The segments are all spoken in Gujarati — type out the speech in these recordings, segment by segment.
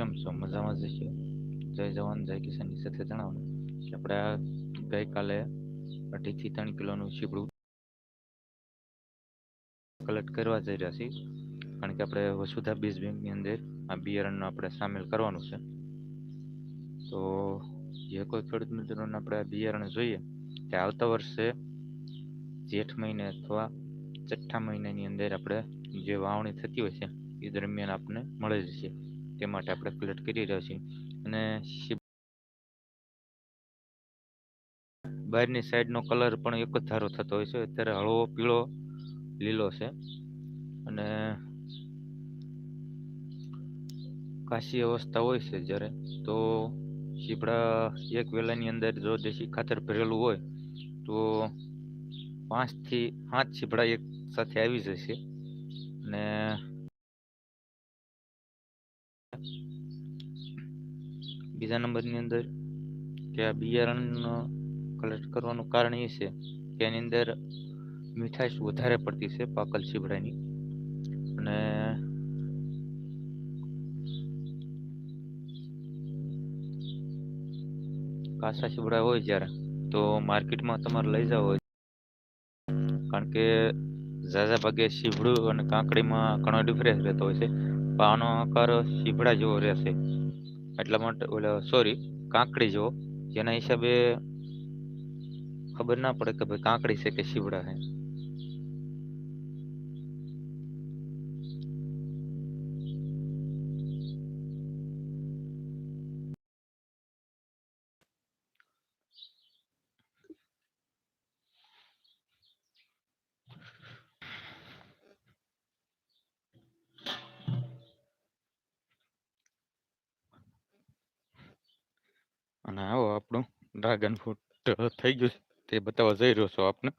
કેમ છો? મજામાં જ છે જય જવાન, જય કિસાનની સાથે જણાવવાનું કે આપણે ગઈકાલે અઢીથી ત્રણ કિલોનું શીપડું કલેક્ટ કરવા જઈ રહ્યા છીએ. કારણ કે આપણે વસુધા બીજ બેંકની અંદર આ બિયારણનો આપણે સામેલ કરવાનું છે. તો જે કોઈ ખેડૂત મિત્રોને આપણે આ બિયારણ જોઈએ તે આવતા વર્ષે જેઠ મહિને અથવા છઠ્ઠા મહિનાની અંદર આપણે જે વાવણી થતી હોય છે, એ દરમિયાન આપણને મળે જશે. તે માટે આપણે કલેક્ટ કરી રહ્યા છીએ. અને બહારની સાઈડનો કલર પણ એક જ ધારો થતો હોય છે. અત્યારે હળવો, પીળો, લીલો છે. અને કાશી અવસ્થા હોય છે જ્યારે, તો શીપડા એક વેલાની અંદર જો દેશી ખાતર ભરેલું હોય, તો પાંચથી સાત શીપડા એક સાથે આવી જશે. અને બીજા નંબરની અંદર કે આ બિયારણ કલેક્ટ કરવાનું કારણ એ છે કે એની અંદર મીઠાશ વધારે પડતી છે પાકલ શીપડાની અને કાસા શીપડા હોય જ્યારે, તો માર્કેટમાં તમારે લઈ જાવ હોય. કારણ કે ઝાઝા ભાગે શીભડું અને કાંકડીમાં ઘણો ડિફરન્સ રહેતો હોય છે. પણ આનો આકાર શીભડા જેવો રહેશે. એટલા માટે ઓલા સોરી કાંકડી જો જેના હિસાબે ખબર ના પડે કે ભાઈ કાંકડી છે કે શિવડા છે. અને આવો આપણું ડ્રાગન ફ્રૂટ થઈ ગયું તે બતાવવા જઈ રહ્યો છું આપને.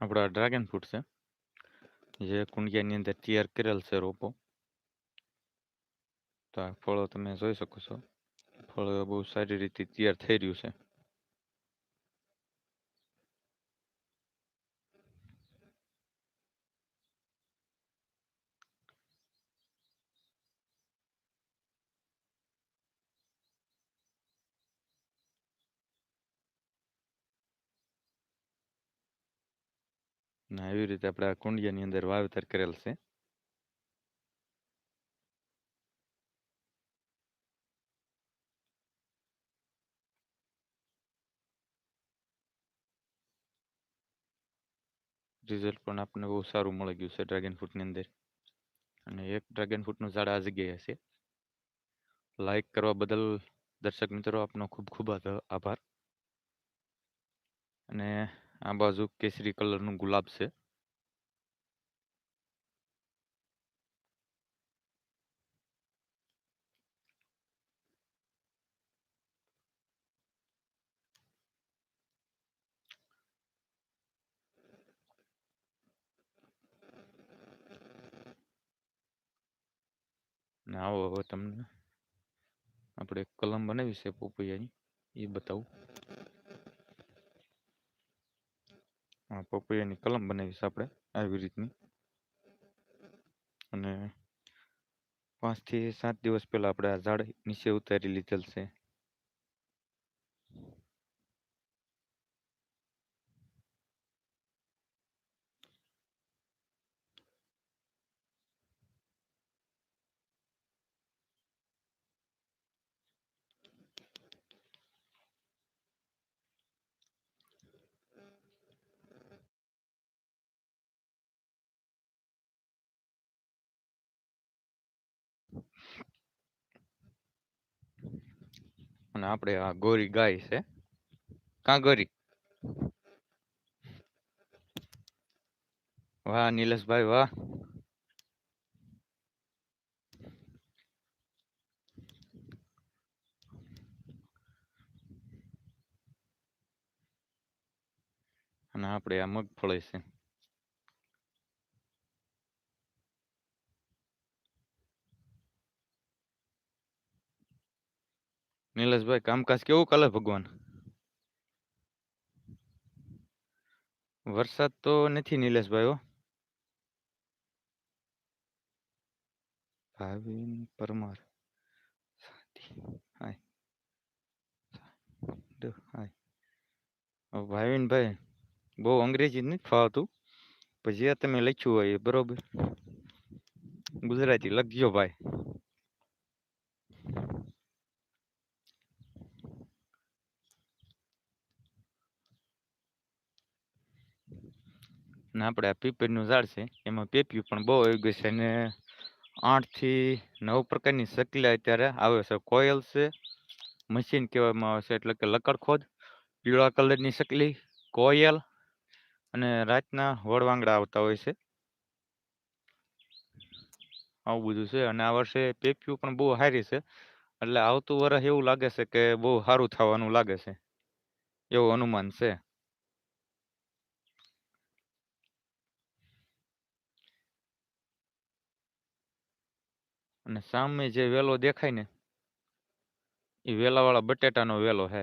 આપણા ડ્રેગન ફ્રૂટ છે. જે કુંડિયાની અંદર તૈયાર કરેલ છે રોપો. તો આ ફળો તમે જોઈ શકો છો. ફળ બહુ સારી રીતે તૈયાર થઈ રહ્યું છે. ને એવી રીતે આપણે આ કુંડિયાની અંદર વાવેતર કરેલ છે. રિઝલ્ટ પણ આપણને બહુ સારું મળી ગયું છે ડ્રેગન ફ્રૂટની અંદર. અને એક ડ્રેગન ફ્રૂટનું ઝાડ આ જગ્યાએ છે લાઈક કરવા બદલ દર્શક મિત્રો આપનો ખૂબ ખૂબ આભાર. અને આ બાજુ કેસરી કલરનું ગુલાબ છે. આવો હવે તમને આપણે કલમ બનાવી છે પોપૈયાની, એ બતાવું હા પપૈયાની કલમ બનાવીશ આપણે આવી રીતની. અને પાંચથી સાત દિવસ પહેલા આપણે આ ઝાડ નીચે ઉતારી લીધેલ છે. અને આપણે આ ગોરી ગાય છે. કા ગોરી વાહ, નિલેશભાઈ, વાહ. અને આપણે આ મગફળી છે. નીલેશભાઈ કામકાજ કેવું કાલે ભગવાન વરસાદ તો નથી નીલેશભાઈ હો ભાવિન પરમાર હાય ડ હાય હવે ભાવિનભાઈ બહુ અંગ્રેજી નથી ફાવતું પણ જે તમે લખ્યું હોય એ બરોબર ગુજરાતી લખજો ભાઈ ને આપણે આ પીપળનું ઝાડ છે, એમાં પેપ્યું પણ બહુ આવી ગયું છે અને આઠથી નવ પ્રકારની શકલા અત્યારે આવે છે. કોયલ છે, મશીન કહેવામાં આવે છે, એટલે કે લકડખોદ, પીળા કલરની શકલી, કોયલ અને રાતના વડવાંગડા આવતા હોય છે. આવું બધું છે અને આ વર્ષે પેપ્યું પણ બહુ સારી છે, એટલે આવતું વર્ષ એવું લાગે છે કે બહુ સારું થવાનું લાગે છે. એવું અનુમાન છે. અને સામે જે વેલો દેખાય ને એ વેલાવાળા બટેટાનો વેલો છે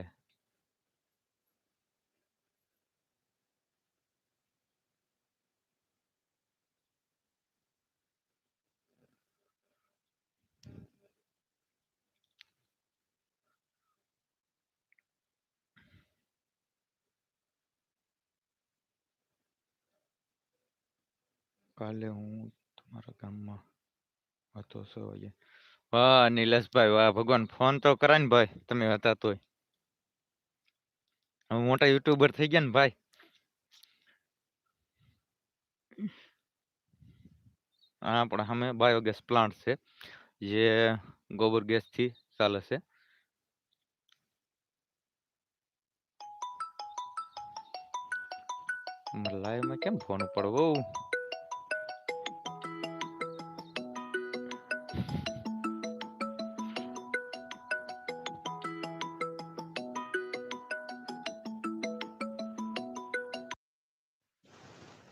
કાલે હું તમારા ગામમાં હતો સો વાગે વાહ, નિલેશભાઈ, વાહ, ભગવાન, ફોન તો કરાય ને ભાઈ, તમે હતા તોય. હવે મોટા યુટ્યુબર થઈ ગયા ને ભાઈ. આપણા સામે બાયોગેસ પ્લાન્ટ છે, જે ગોબર ગેસથી ચાલે છે. લાઈવમાં કેમ ફોન ઉપાડવો?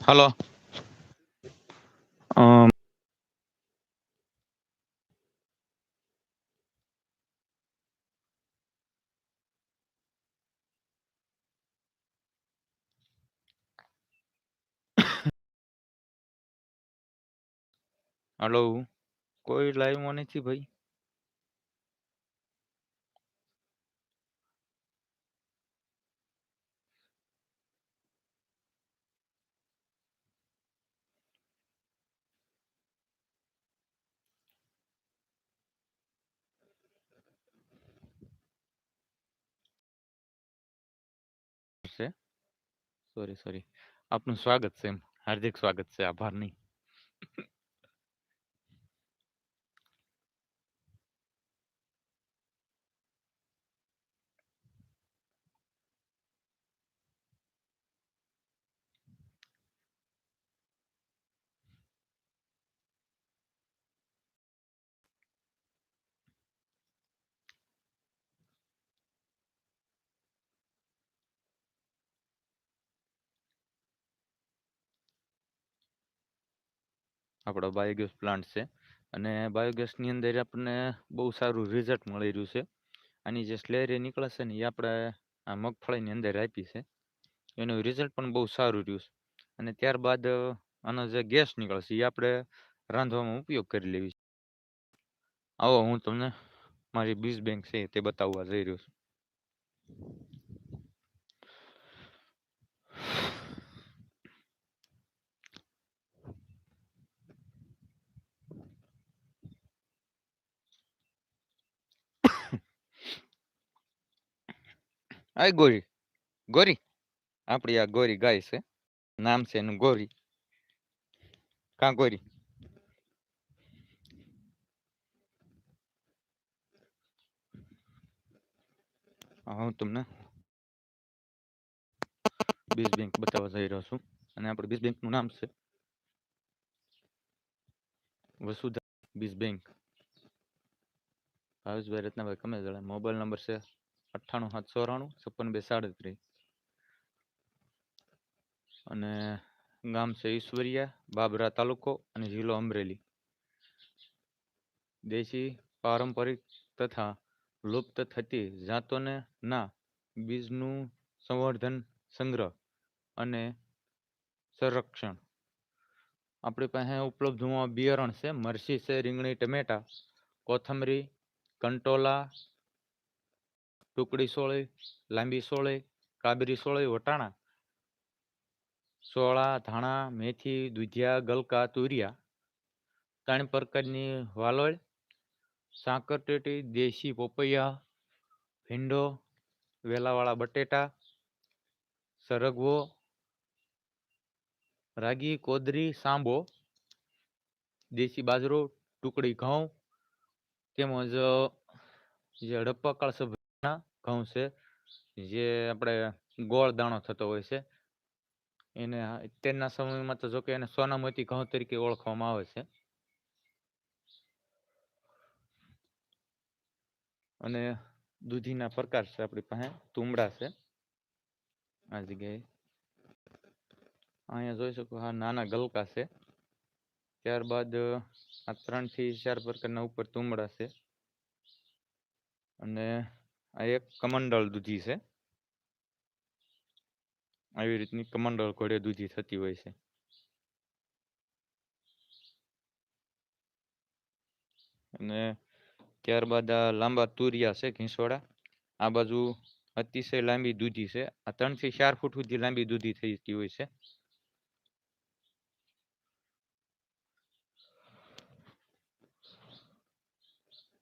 હલો અમ, હલો કોઈ લાઈવ માં નથી ભાઈ સોરી સોરી આપનું સ્વાગત છે એમ. હાર્દિક સ્વાગત છે. આભાર નહીં આપણો બાયોગેસ પ્લાન્ટ છે. અને બાયોગેસની અંદર આપણને બહુ સારું રિઝલ્ટ મળી રહ્યું છે. આની જે સ્લેરી નીકળે છે ને એ આપણે આ મગફળીની અંદર આપી છે. એનું રિઝલ્ટ પણ બહુ સારું રહ્યું છે. અને ત્યારબાદ આનો જે ગેસ નીકળે છે એ આપણે રાંધવામાં ઉપયોગ કરી લેવી છે. આવો હું તમને મારી બીજ બેંક છે તે બતાવવા જઈ રહ્યો છું. આય ગોરી ગોરી. આપણી આ ગોરી ગાય છે. નામ છે એનું ગોરી. કા ગોરી? હું તમને બીજ બેંક બતાવવા જઈ રહ્યો છું. અને આપણે બીજ બેંકનું નામ છે. વસુધા બીજ બેંક ભાવેશભાઈ રત્નાભાઈ કમેજળા મોબાઈલ નંબર છે અઠ્ઠાણું, સાતસો ચોરાણું છપ્પન, બે, સાડત્રીસ. અને ગામ છે ઈશ્વરિયા, બાબરા તાલુકો અને જિલ્લો અમરેલી. દેશી પારંપરિક તથા લુપ્ત થતી જાતોને ના બીજનું સંવર્ધન, સંગ્રહ અને સંરક્ષણ. આપણી પાસે ઉપલબ્ધ બિયારણ છે મરસી છે, રીંગણી, ટમેટા, કોથમરી, કંટોલા ટુકડી સોળી, લાંબી સોળે, કાબરી સોળે, વટાણા સોળા, ધાણા, મેથી, દુધિયા, ગલકા, તુરિયા, ત્રણ પ્રકારની વાલોળ, સાકર ટેટી, દેશી પોપૈયા, ભીંડો, વેલાવાળા બટેટા, સરગવો, રાગી, કોદરી, સાંબો, દેશી બાજરો, ટુકડી ઘઉં, તેમજ જે હડપ્પા સભ્યના ઘઉં છે. જે આપણે ગોળ દાણો થતો હોય છે. એને અત્યારના સમયમાં તો જોકે એને સોનામતી ઘઉં તરીકે ઓળખવામાં આવે છે. અને દૂધીના પ્રકાર છે આપણી પાસે, તુમડા છે. આ જગ્યાએ. અહીંયા જોઈ શકો, હા, નાના ગલકા છે. ત્યારબાદ, આ ત્રણથી ચાર પ્રકારના ઉપર તુમડા છે. અને આ એક કમંડળ દૂધી છે. આવી રીતની કમંડળ ઘોડે દૂધી થતી હોય છે. અને ત્યારબાદ આ લાંબા તુરિયા છે ઘીસોડા આ બાજુ અતિશય લાંબી દૂધી છે. આ ત્રણથી ચાર ફૂટ સુધી લાંબી દૂધી થઈતી હોય છે.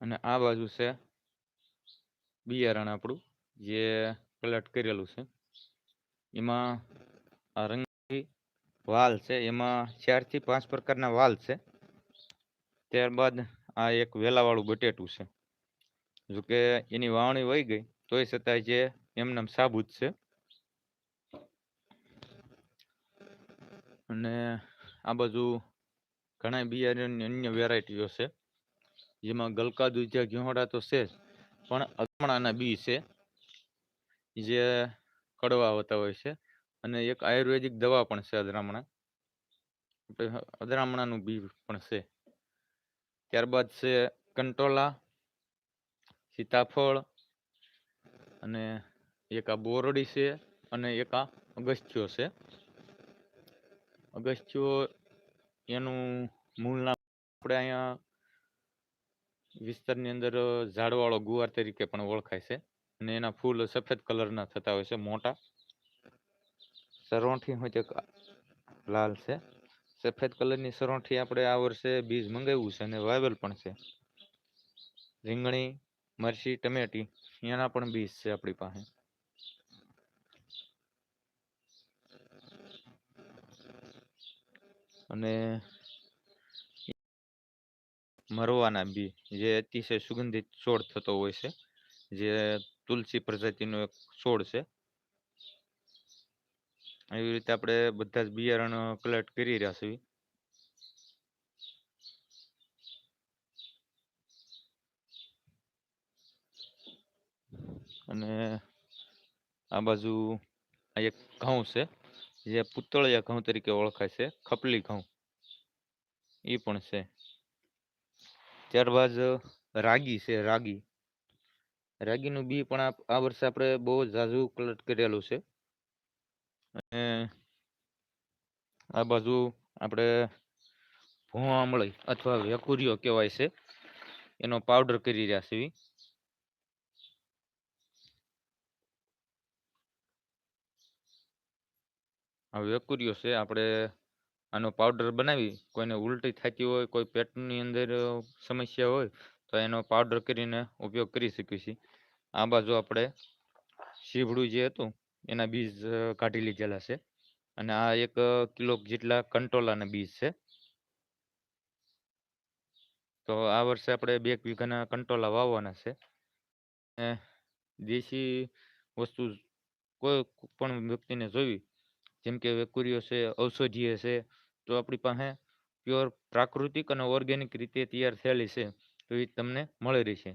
અને આ બાજુ છે બિયારણ આપણું જે કલેક્ટ કરેલું છે. એમાં આ રંગી વાલ છે, એમાં ચારથી પાંચ પ્રકારના વાલ છે. ત્યારબાદ આ એક વેલાવાળું બટેટું છે. જોકે એની વાવણી વહી ગઈ, તોય છતાંય જે એમનેમ સાબુત છે. અને આ બાજુ ઘણા બિયારણની અન્ય વેરાયટીઓ છે. જેમાં ગલકા દુજા ઘીહોડા તો છે જ, પણ અગમણાના બી છે, જે કડવા હોતા હોય છે. અને એક આયુર્વેદિક દવા પણ છે અદરામણા અદરામણાનું બી પણ છે. ત્યારબાદ છે કંટોલા, સીતાફળ અને એક આ બોરડી છે અને એક આ અગસ્ત્યો છે. અગસ્ત્યો એનું મૂળ નામ આપણે અહીંયા વિસ્તારની અંદર ઝાડવાળો ગુવાર તરીકે પણ ઓળખાય છે અને એના ફૂલ સફેદ કલરના થતા હોય છે, મોટા. સરોઠી હોય તે લાલ છે. સફેદ કલરની સરોઠી આપણે આ વર્ષે બીજ મંગાવ્યું છે અને વાવેલ પણ છે. રીંગણી, મરચી, ટમેટી, એના પણ બીજ છે આપણી પાસે. અને મરવાના બી, જે અતિશય સુગંધિત છોડ થતો હોય છે, જે તુલસી પ્રજાતિનો એક છોડ છે. એવી રીતે આપણે બધા જ બિયારણ કલેક્ટ કરી રહ્યા છીએ. અને આ બાજુ આ એક ઘઉં છે, જે પુતળિયા ઘઉં તરીકે ઓળખાય છે, ખપલી ઘઉં. એ પણ છે. ત્યારબાદ, રાગી છે, રાગી. રાગીનું બી પણ આ વર્ષે આપણે બહુ ઝાઝુ કલેક્ટ કરેલું છે. અને આ બાજુ આપણે ભૂવા મળી અથવા વેકુરીઓ કહેવાય છે. એનો પાવડર કરી રહ્યા છીએ આ વેકુરીઓ છે, આપણે આનો પાવડર બનાવી, કોઈને ઉલટી થતી હોય, કોઈ પેટની અંદર સમસ્યા હોય, તો એનો પાવડર કરીને ઉપયોગ કરી શકીએ છીએ. આ બાજુ આપણે શીભડું જે હતું, એના બીજ કાઢી લીધેલા છે. અને આ એક કિલો જેટલા કંટોલાના બીજ છે. તો આ વર્ષે આપણે બે વીઘાના કંટોલા વાવવાના છે. દેશી વસ્તુ કોઈ પણ વ્યક્તિને જોવી, જેમ કે વેકુરીઓ છે, ઔષધીય છે તો આપણી પાસે પ્યોર પ્રાકૃતિક અને ઓર્ગેનિક રીતે તૈયાર થયેલી છે તો એ તમને મળી રહેશે.